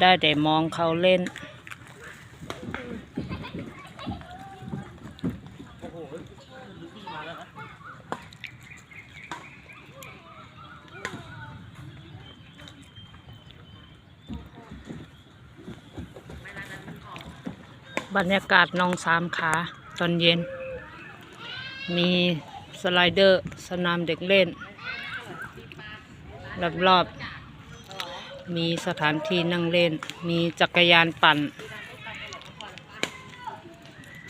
ได้แต่มองเขาเล่น บรรยากาศนองสามขาตอนเย็น มีสไลเดอร์สนามเด็กเล่น รอบๆ มีสถานที่นั่งเล่น มีจักรยานปั่น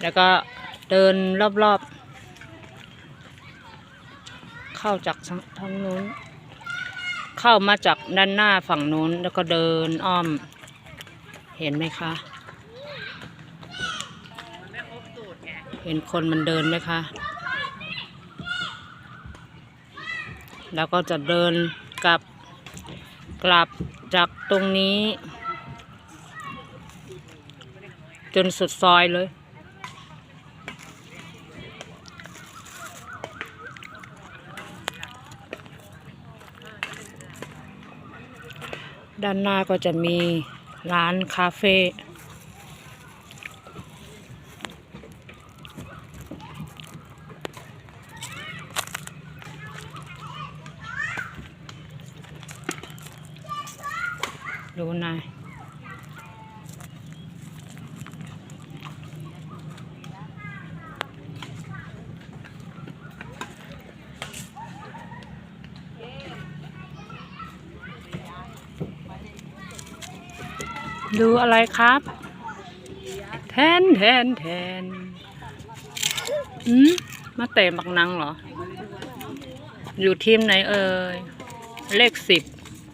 แล้วก็เดินรอบๆ เข้าจากทางนู้น เข้ามาจากด้านหน้าฝั่งนู้น แล้วก็เดินอ้อม เห็นไหมคะ เห็นคนมันเดินไหมคะแล้วก็จะเดินกลับกลับ จากตรงนี้ จนสุดซอยเลย ด้านหน้าก็จะมีร้านคาเฟ่ ดูนายดูอะไรครับ แทนแทนแทนอืมมาเตะบักนังเหรอ อยู่ทีมไหนเอ่ย เลขสิบ